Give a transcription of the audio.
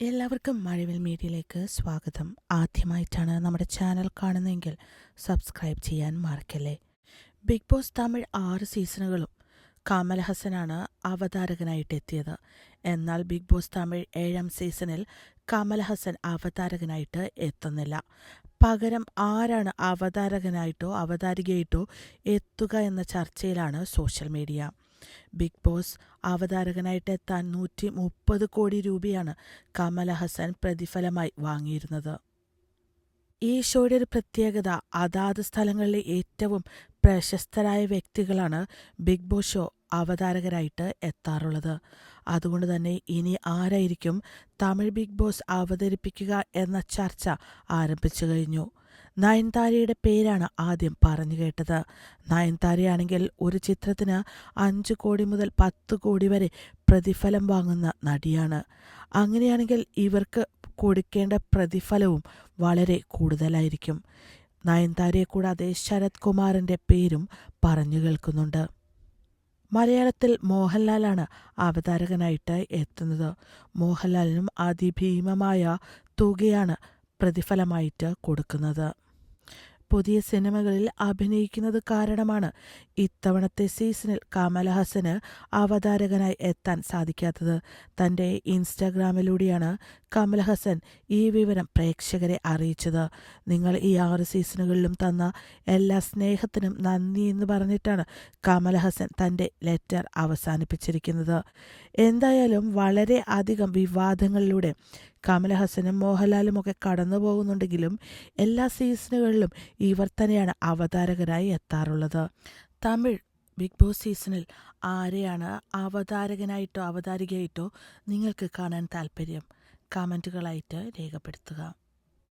എല്ലാവർക്കും മഴവിൽ മീഡിയയിലേക്ക് സ്വാഗതം. ആദ്യമായിട്ടാണ് നമ്മുടെ ചാനൽ കാണുന്നതെങ്കിൽ സബ്സ്ക്രൈബ് ചെയ്യാൻ മറക്കല്ലേ. ബിഗ് ബോസ് തമിഴ് ആറ് സീസണുകളും കമൽ ഹസനാണ് അവതാരകനായിട്ട് എത്തിയത് എന്നാൽ ബിഗ് ബോസ് തമിഴ് ഏഴാം സീസണിൽ കമൽ ഹസൻ അവതാരകനായിട്ട് എത്തുന്നില്ല. പകരം ആരാണ് അവതാരകനായിട്ടോ അവതാരികയായിട്ടോ എത്തുക എന്ന ചർച്ചയിലാണ് സോഷ്യൽ മീഡിയ. ബിഗ് ബോസ് അവതാരകനായിട്ട് എത്താൻ നൂറ്റി മുപ്പത് കോടി രൂപയാണ് കമലഹസൻ പ്രതിഫലമായി വാങ്ങിയിരുന്നത്. ഈ ഷോയുടെ ഒരു പ്രത്യേകത അതാത് സ്ഥലങ്ങളിലെ ഏറ്റവും പ്രശസ്തരായ വ്യക്തികളാണ് ബിഗ് ബോസ് ഷോ അവതാരകരായിട്ട് എത്താറുള്ളത്. അതുകൊണ്ട് തന്നെ ഇനി ആരായിരിക്കും തമിഴ് ബിഗ് ബോസ് അവതരിപ്പിക്കുക എന്ന ചർച്ച ആരംഭിച്ചു കഴിഞ്ഞു. നയൻതാരയുടെ പേരാണ് ആദ്യം പറഞ്ഞു കേട്ടത്. നയൻതാരയാണെങ്കിൽ ഒരു ചിത്രത്തിന് അഞ്ച് കോടി മുതൽ പത്ത് കോടി വരെ പ്രതിഫലം വാങ്ങുന്ന നടിയാണ്. അങ്ങനെയാണെങ്കിൽ ഇവർക്ക് കൊടുക്കേണ്ട പ്രതിഫലവും വളരെ കൂടുതലായിരിക്കും. നയൻതാരയെ കൂടാതെ ശരത് കുമാറിന്റെ പേരും പറഞ്ഞു കേൾക്കുന്നുണ്ട്. മലയാളത്തിൽ മോഹൻലാലാണ് അവതാരകനായിട്ട് എത്തുന്നത്. മോഹൻലാലിനും അതിഭീമമായ തുകയാണ് പ്രതിഫലമായിട്ട് കൊടുക്കുന്നത്. പുതിയ സിനിമകളിൽ അഭിനയിക്കുന്നത് കാരണമാണ് ഇത്തവണത്തെ സീസണിൽ കമൽഹാസന് അവതാരകനായി എത്താൻ സാധിക്കാത്തത്. തന്റെ ഇൻസ്റ്റാഗ്രാമിലൂടെയാണ് കമൽഹാസൻ ഈ വിവരം പ്രേക്ഷകരെ അറിയിച്ചത്. നിങ്ങൾ ഈ ആറ് സീസണുകളിലും തന്ന എല്ലാ സ്നേഹത്തിനും നന്ദി എന്ന് പറഞ്ഞിട്ടാണ് കമൽഹാസൻ തന്റെ ലെറ്റർ അവസാനിപ്പിച്ചിരിക്കുന്നത്. എന്തായാലും വളരെ അധികം വിവാദങ്ങളിലൂടെ കമലഹസനും മോഹൻലാലും ഒക്കെ കടന്നു പോകുന്നുണ്ടെങ്കിലും എല്ലാ സീസണുകളിലും ഇവർ തന്നെയാണ് അവതാരകരായി എത്താറുള്ളത്. തമിഴ് ബിഗ് ബോസ് സീസണിൽ ആരെയാണ് അവതാരകനായിട്ടോ അവതാരികയായിട്ടോ നിങ്ങൾക്ക് കാണാൻ താല്പര്യം കമന്റുകളായിട്ട് രേഖപ്പെടുത്തുക.